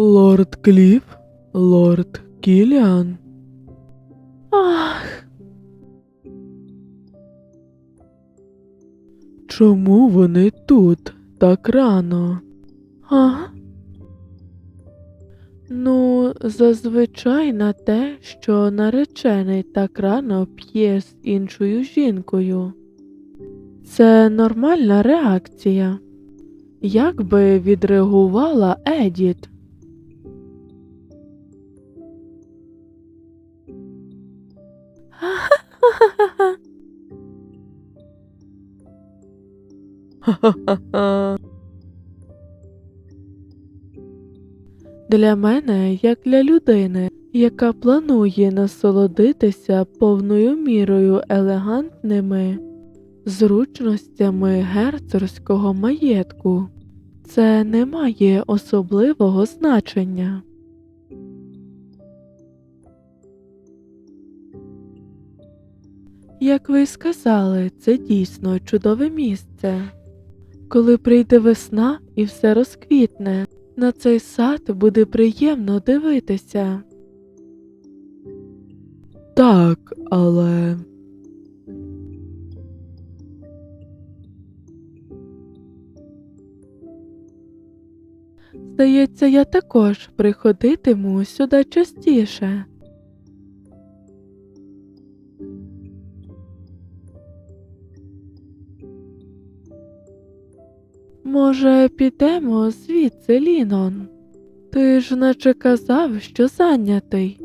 Лорд Кліф, лорд Кіліан. Ах, Чому вони тут так рано? а? Ну, зазвичай на те, що наречений так рано п'є з іншою жінкою. Це нормальна реакція. Як би відреагувала Едіт? Для мене, як для людини, яка планує насолодитися повною мірою елегантними зручностями герцогського маєтку, це не має особливого значення. Як ви й сказали, це дійсно чудове місце. Коли прийде весна і все розквітне, на цей сад буде приємно дивитися. Так, але. Здається, я також приходитиму сюди частіше. Може, підемо звідси, Лінон? Ти ж наче казав, що зайнятий.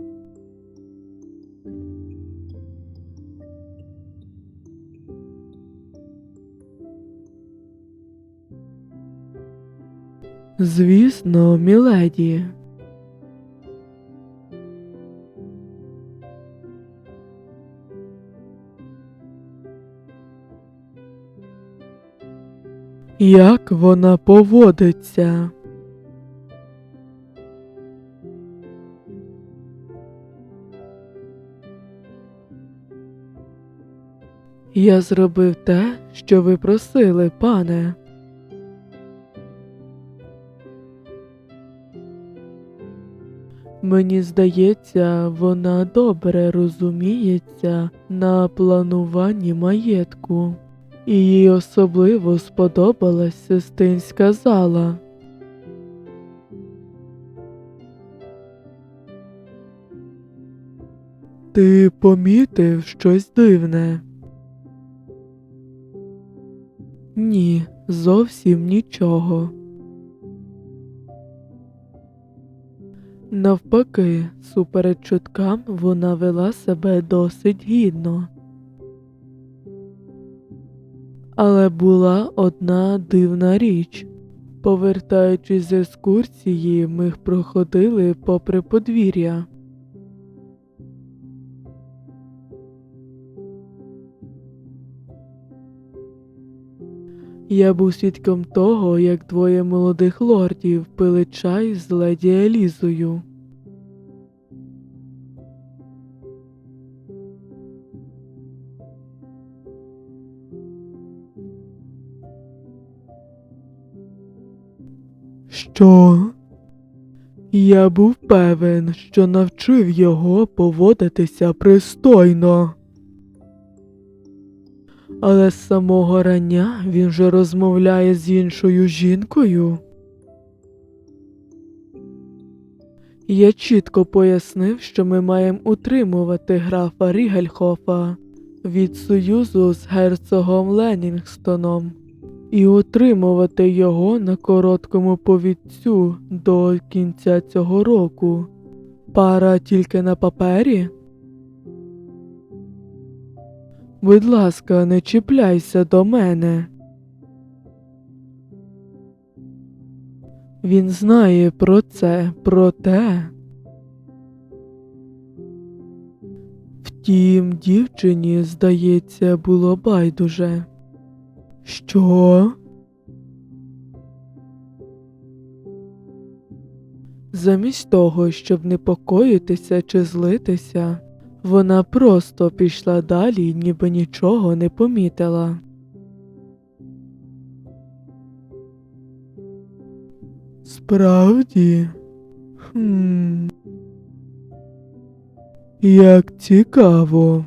Звісно, міледі. Як вона поводиться? Я зробив те, що ви просили, пане. Мені здається, вона добре розуміється на плануванні маєтку, їй особливо сподобалась сестинська зала. Ти помітив щось дивне? Ні, зовсім нічого. Навпаки, супереч чуткам вона вела себе досить гідно. Але була одна дивна річ. Повертаючись з екскурсії, ми проходили попри подвір'я. Я був свідком того, як двоє молодих лордів пили чай з леді Елізою. Що? Я був певен, що навчив його поводитися пристойно. Але з самого рання він же розмовляє з іншою жінкою. Я чітко пояснив, що ми маємо утримувати графа Рігельхофа від союзу з герцогом Ленінгстоном і утримувати його на короткому повідцю до кінця цього року. Пара тільки на папері. Будь ласка, не чіпляйся до мене. Він знає про це, проте. Втім, дівчині, здається, було байдуже. Що? Замість того, щоб непокоїтися чи злитися, вона просто пішла далі, ніби нічого не помітила. Справді, Хм. Як цікаво.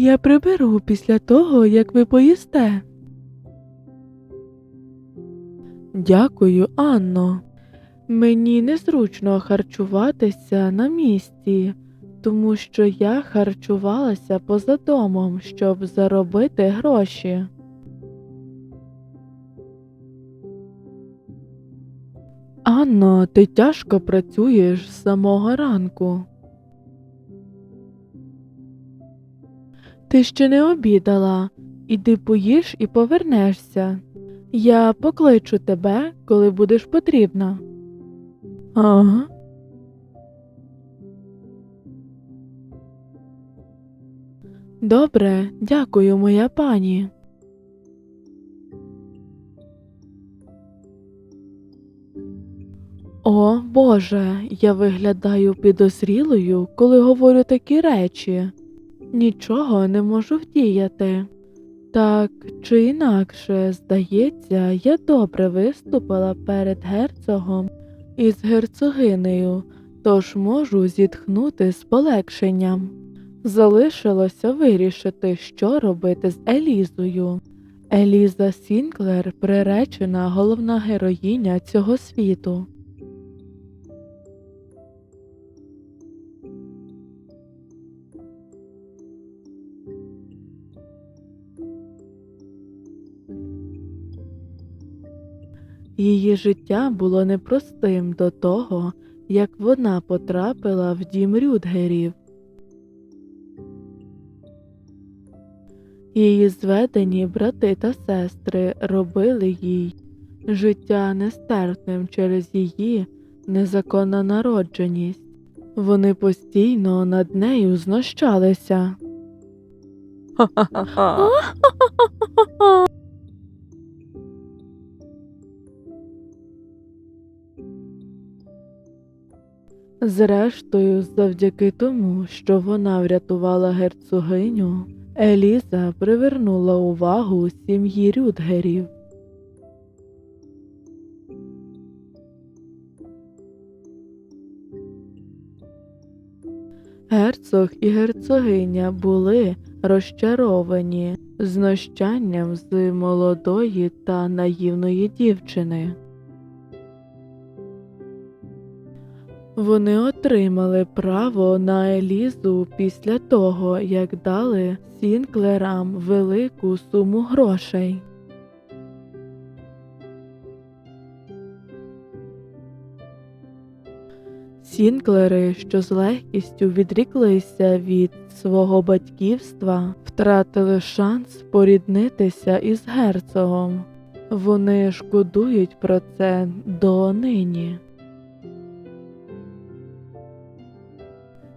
Я приберу після того, як ви поїсте. Дякую, Анно. Мені незручно харчуватися на місці, тому що я харчувалася поза домом, щоб заробити гроші. Анно, ти тяжко працюєш з самого ранку. Ти ще не обідала. Іди поїж і повернешся. Я покличу тебе, коли будеш потрібна. Ага. Добре, дякую, моя пані. О, Боже, я виглядаю підозрілою, коли говорю такі речі. Нічого не можу вдіяти. Так чи інакше, здається, я добре виступила перед герцогом і з герцогинею, тож можу зітхнути з полегшенням. Залишилося вирішити, що робити з Елізою. Еліза Сінклер приречена головна героїня цього світу. Її життя було непростим до того, як вона потрапила в дім Рюдгерів. Її зведені брати та сестри робили їй життя нестерпним через її незаконну народженість. Вони постійно над нею знущалися. Зрештою, завдяки тому, що вона врятувала герцогиню, Еліза привернула увагу сім'ї Рюдгерів. Герцог і герцогиня були розчаровані знущанням з молодої та наївної дівчини. Вони отримали право на Елізу після того, як дали Сінклерам велику суму грошей. Сінклери, що з легкістю відріклися від свого батьківства, втратили шанс поріднитися із герцогом. Вони шкодують про це до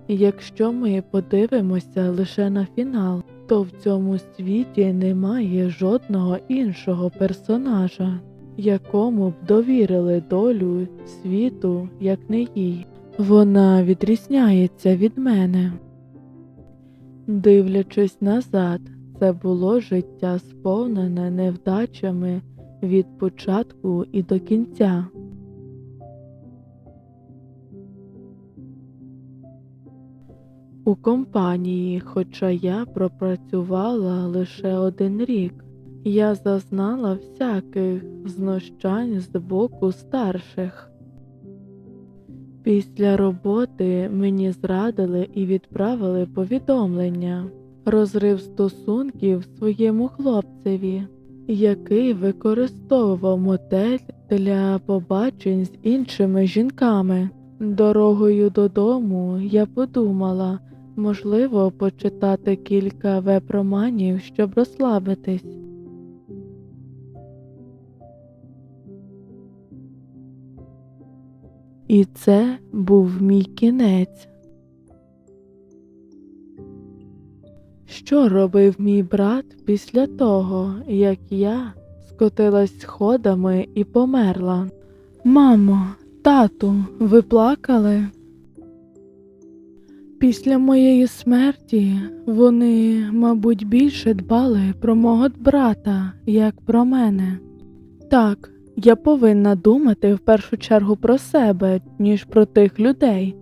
Якщо ми подивимося лише на фінал, то в цьому світі немає жодного іншого персонажа, якому б довірили долю світу, як не їй. Вона відрізняється від мене. Дивлячись назад, це було життя сповнене невдачами від початку і до кінця. У компанії, хоча я пропрацювала лише один рік, я зазнала всяких знущань з боку старших. Після роботи мені зрадили і відправили повідомлення, розрив стосунків своєму хлопцеві, який використовував мотель для побачень з іншими жінками. Дорогою додому я подумала, можливо, почитати кілька веб-романів, щоб розслабитись. І це був мій кінець. Що робив мій брат після того, як я скотилась сходами і померла? Мамо, тату, ви плакали? Після моєї смерті вони, мабуть, більше дбали про мого брата, як про мене. Так, Я повинна думати в першу чергу про себе, ніж про тих людей.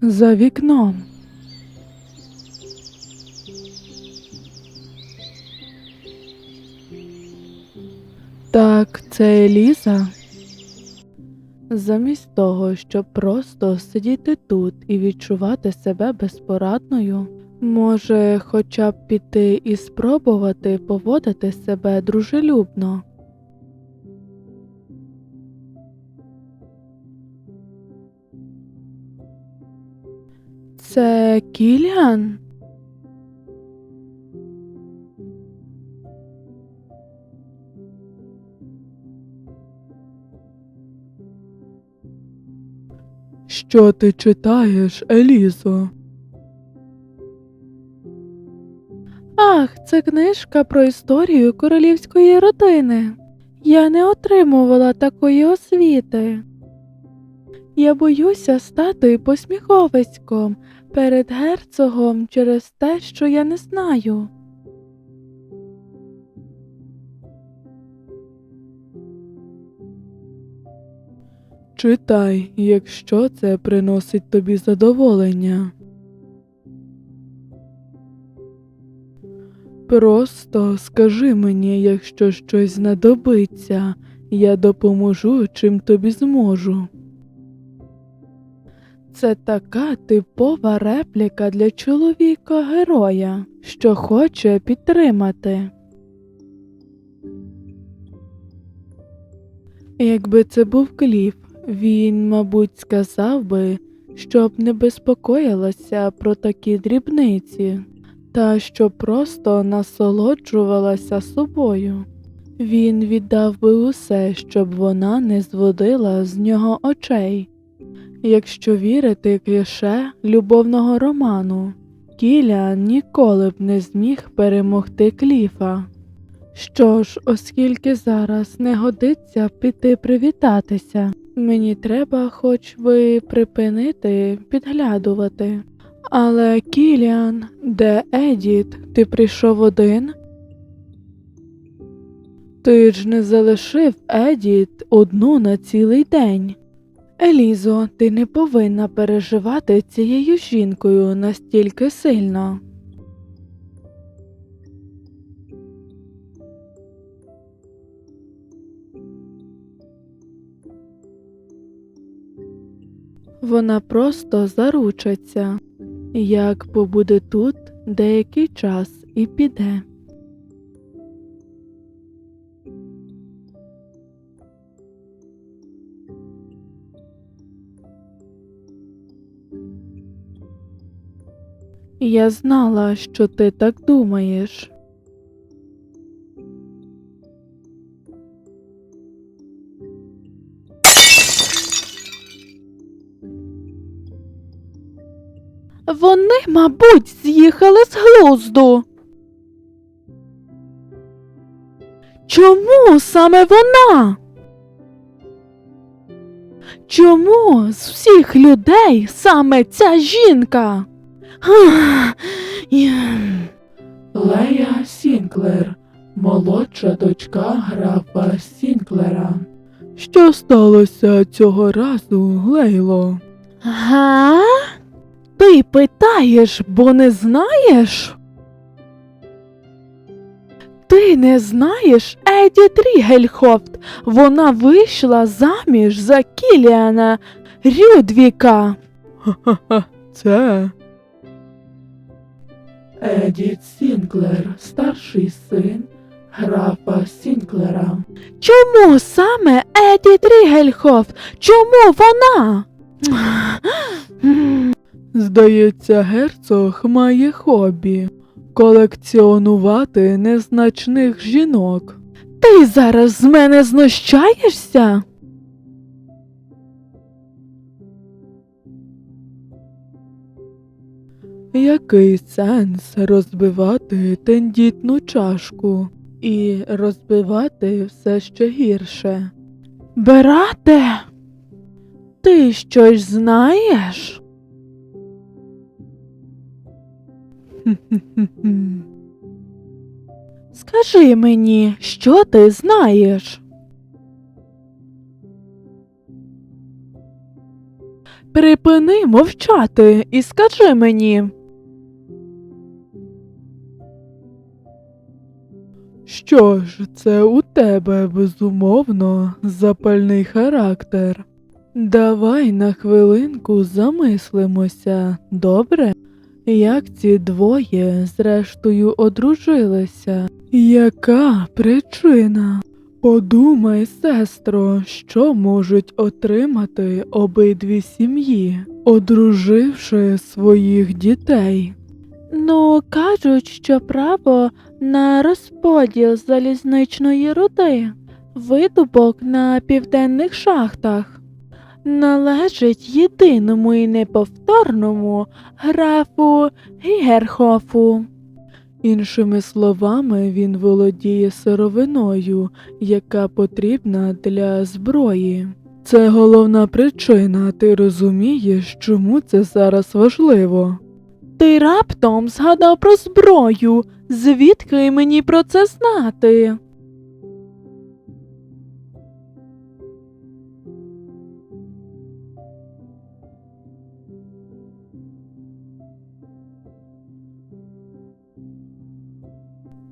За вікном. Так, це Еліза. Замість того, щоб просто сидіти тут і відчувати себе безпорадною, може, хоча б піти і спробувати поводити себе дружелюбно. Це Кіліан? Що ти читаєш, Елізо? Ах, це книжка про історію королівської родини. Я не отримувала такої освіти. Я боюся стати посміховиськом перед герцогом через те, що я не знаю. Читай, якщо це приносить тобі задоволення. Просто скажи мені, якщо щось знадобиться, я допоможу, чим тобі зможу. Це така типова репліка для чоловіка героя, що хоче підтримати. Якби це був Кліф, він, мабуть, сказав би, щоб не безпокоїлася про такі дрібниці, та що просто насолоджувалася собою. Він віддав би усе, щоб вона не зводила з нього очей. Якщо вірити кліше любовного роману, Кілян ніколи б не зміг перемогти Кліфа. Що ж, оскільки зараз не годиться піти привітатися, мені треба хоч би припинити підглядувати. Але Кіліан, де Едіт, ти прийшов один? Ти ж не залишив Едіт одну на цілий день. Елізо, ти не повинна переживати цією жінкою настільки сильно. Вона просто заручиться, як побуде тут деякий час і піде. Я знала, що ти так думаєш. Мабуть, з'їхали з глузду. Чому саме вона? Чому з всіх людей саме ця жінка? Лея Сінклер, молодша дочка графа Сінклера. Що сталося цього разу, Лейло? Га? Ти питаєш, бо не знаєш? Ти не знаєш Еді Трігельхофт. Вона вийшла заміж за Кіліана Рюдвіка. Ха-ха, це. Едіт Сінклер, старший син графа Сінклера. Чому саме Еді Трігельхофт? Чому вона? Здається, герцог має хобі колекціонувати незначних жінок. Ти зараз з мене знущаєшся? Який сенс розбивати тендітну чашку і розбивати все ще гірше? Берате, ти щось знаєш? Скажи мені, що ти знаєш? Припини мовчати і скажи мені. Що ж, це у тебе безумовно запальний характер. Давай на хвилинку замислимося, добре? Як ці двоє зрештою одружилися? Яка причина? Подумай, сестро, що можуть отримати обидві сім'ї, одруживши своїх дітей. Ну, кажуть, що право на розподіл залізничної руди, видобок на південних шахтах, належить єдиному і неповторному графу Гігерхофу. Іншими словами, він володіє сировиною, яка потрібна для зброї. Це головна причина, ти розумієш, чому це зараз важливо. Ти раптом згадав про зброю. Звідки мені про це знати?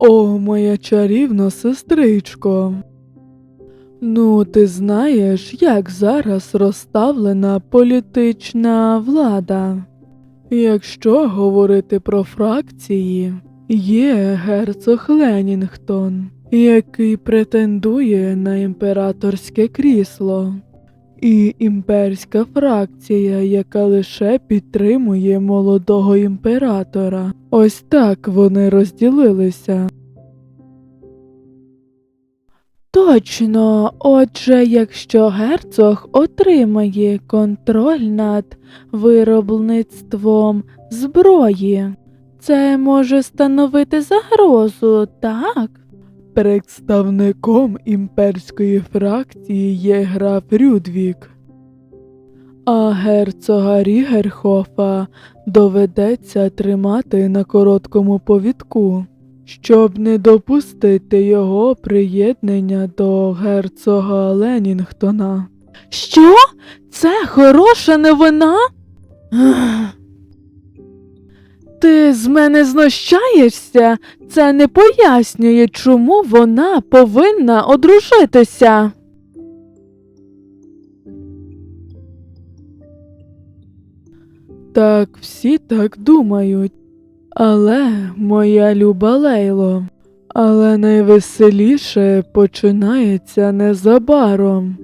О, моя чарівна сестричко. Ну, ти знаєш, як зараз розставлена політична влада. Якщо говорити про фракції, є герцог Ленінгтон, який претендує на імператорське крісло, і імперська фракція, яка лише підтримує молодого імператора. Ось так вони розділилися. Точно, отже, якщо герцог отримає контроль над виробництвом зброї, це може становити загрозу, так? Представником імперської фракції є граф Рюдвік, а герцога Рігерхофа доведеться тримати на короткому повідку, щоб не допустити його приєднання до герцога Ленінгтона. Що? Це хороша новина? Ти з мене знущаєшся? Це не пояснює, чому вона повинна одружитися. Так, всі так думають. Але, моя люба Лейло, але найвеселіше починається незабаром.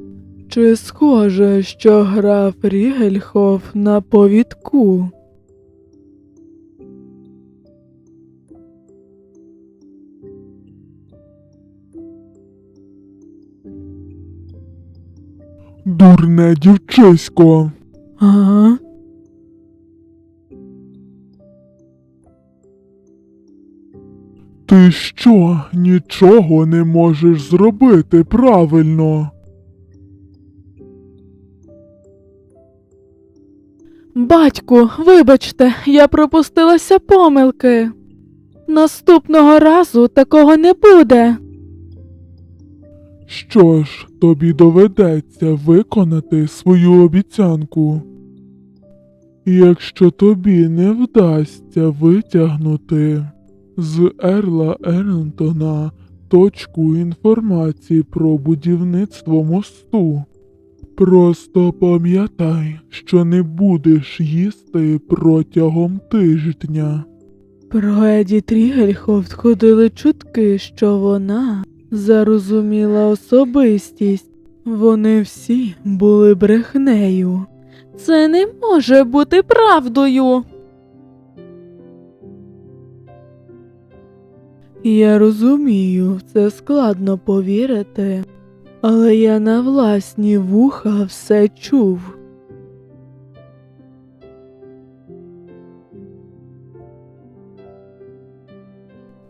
Чи схоже, що граф Рігельхоф на повідку? Дурне дівчисько. Ага. Ти що, нічого не можеш зробити правильно? Батьку, вибачте, я пропустилася помилки. Наступного разу такого не буде. Що ж, тобі доведеться виконати свою обіцянку. Якщо тобі не вдасться витягнути з Ерла Ернтона точку інформації про будівництво мосту, просто пам'ятай, що не будеш їсти протягом тижня. Про Еді Трігельхофт ходили чутки, що вона зарозуміла особистість. Вони всі були брехнею. Це не може бути правдою. Я розумію, це складно повірити, але я на власні вуха все чув.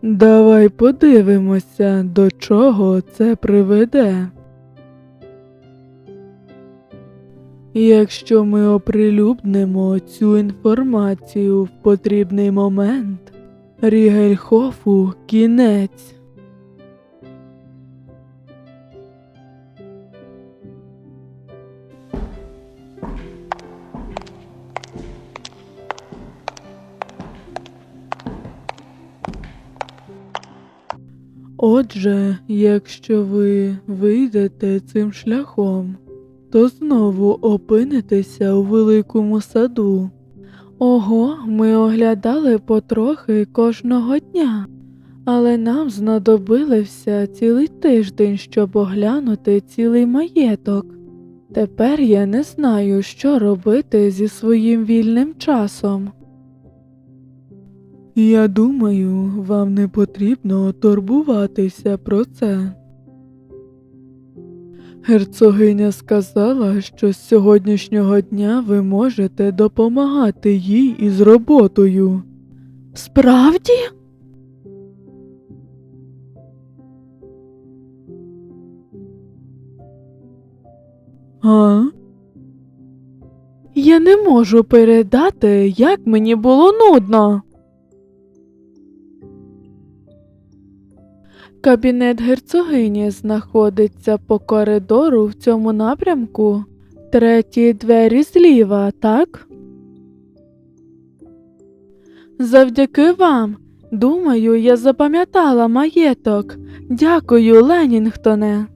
Давай подивимося, до чого це приведе. Якщо ми оприлюднимо цю інформацію в потрібний момент, Рігельхофу кінець. Отже, якщо ви вийдете цим шляхом, то знову опинитеся у великому саду. Ого, ми оглядали потрохи кожного дня, але нам знадобився цілий тиждень, щоб оглянути цілий маєток. Тепер я не знаю, що робити зі своїм вільним часом. Я думаю, вам не потрібно турбуватися про це. Герцогиня сказала, що з сьогоднішнього дня ви можете допомагати їй із роботою. Справді? А? Я не можу передати, як мені було нудно. Кабінет герцогині знаходиться по коридору в цьому напрямку. Треті двері зліва, так? Завдяки вам. Думаю, я запам'ятала маєток. Дякую, Ленінгтоне.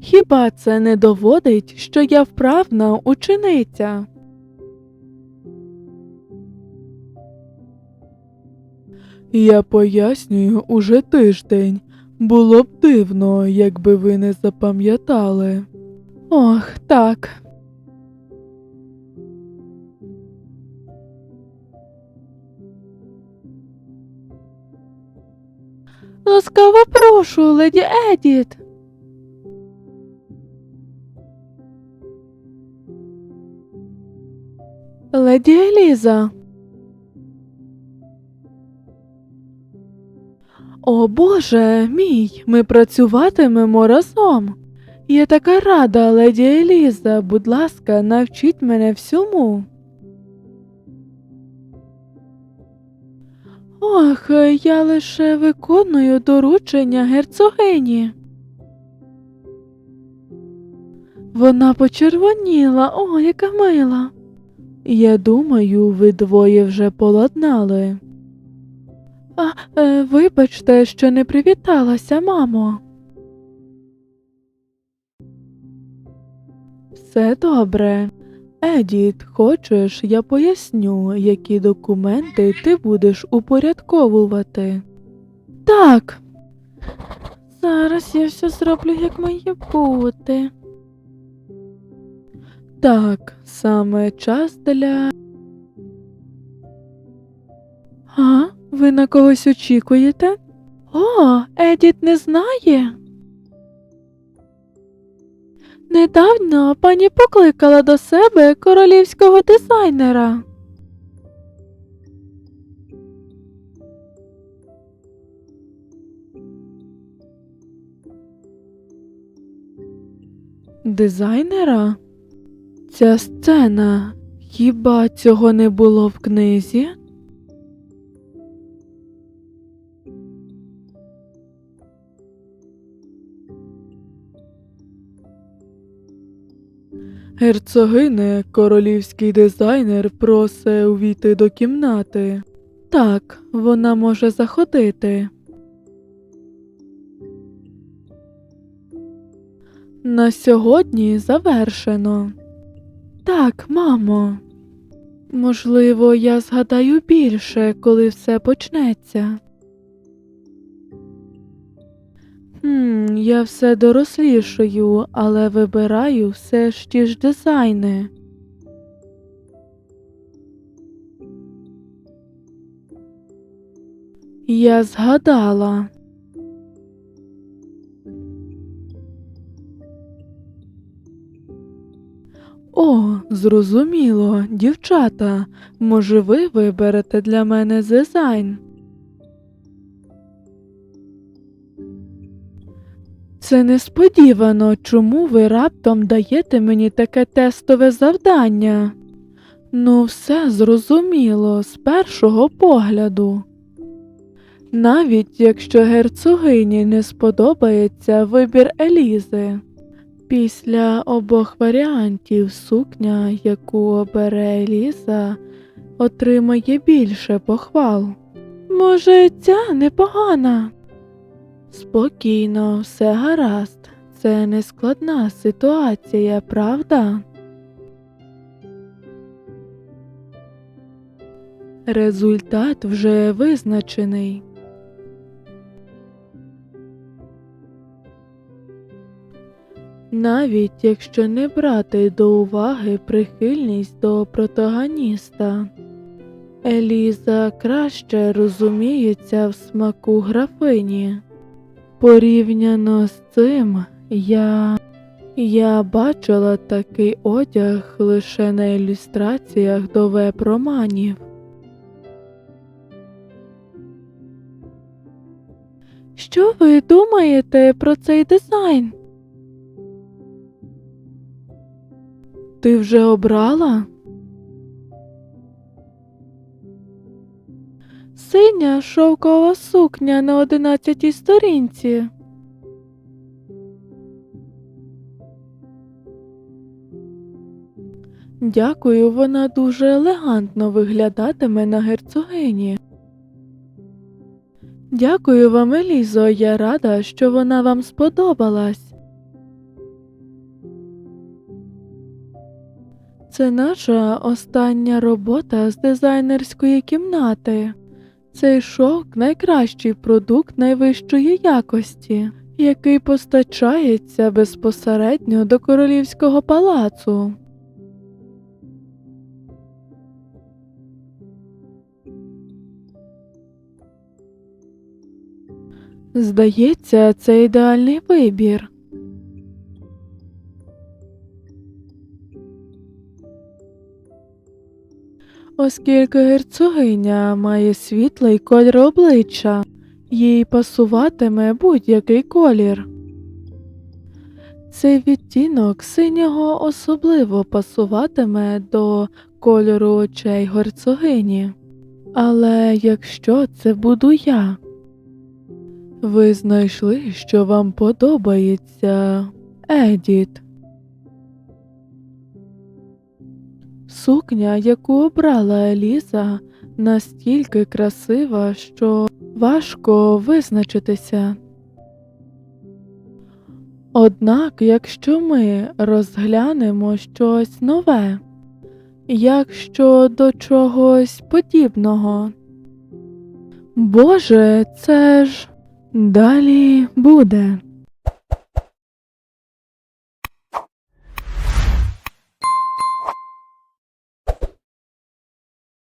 Хіба це не доводить, що я вправна учениця? Я пояснюю уже тиждень. Було б дивно, якби ви не запам'ятали. Ох, так. Ласкаво прошу, леді Едіт. Леді Еліза. О Боже мій, ми працюватимемо разом. Я така рада, леді Еліза, будь ласка, навчіть мене всьому. Ох, я лише виконую доручення герцогині. Вона почервоніла, о, яка мила. Я думаю, ви двоє вже поладнали. А, е, вибачте, що не привіталася, мамо. Все добре. Едіт, хочеш, я поясню, які документи ти будеш упорядковувати. Так. Зараз я все зроблю, як має бути. Так, саме час для. А? Ви на когось очікуєте? О, Едіт не знає. Недавно пані покликала до себе королівського дизайнера. Дизайнера? Ця сцена. Хіба цього не було в книзі? Герцогине, королівський дизайнер просить увійти до кімнати. Так, вона може заходити. На сьогодні завершено. Так, мамо. Можливо, я згадаю більше, коли все почнеться. Хм, я все дорослішаю, але вибираю все ж ті ж дизайни. Я згадала. О, зрозуміло, дівчата. Може, ви виберете для мене дизайн? Це несподівано, чому ви раптом даєте мені таке тестове завдання. Ну, все зрозуміло з першого погляду. Навіть якщо герцогині не сподобається вибір Елізи. Після обох варіантів сукня, яку обере Еліза, отримає більше похвал. Може, ця непогана? Спокійно, все гаразд. Це не складна ситуація, правда? Результат вже визначений. Навіть якщо не брати до уваги прихильність до протагоніста, Еліза краще розуміється в смаку графині. Порівняно з цим, я, я бачила такий одяг лише на ілюстраціях до веб-романів. Що ви думаєте про цей дизайн? Ти вже обрала? Синя шовкова сукня на одинадцятій сторінці. Дякую, вона дуже елегантно виглядатиме на герцогині. Дякую вам, Елізо, я рада, що вона вам сподобалась. Це наша остання робота з дизайнерської кімнати. Цей шовк найкращий продукт найвищої якості, який постачається безпосередньо до королівського палацу. Здається, це ідеальний вибір. Оскільки герцогиня має світлий колір обличчя, їй пасуватиме будь-який колір. Цей відтінок синього особливо пасуватиме до кольору очей герцогині. Але якщо це буду я, ви знайшли, що вам подобається, Едіт. Сукня, яку обрала Еліза, настільки красива, що важко визначитися. Однак, якщо ми розглянемо щось нове, якщо до чогось подібного, Боже, це ж далі буде.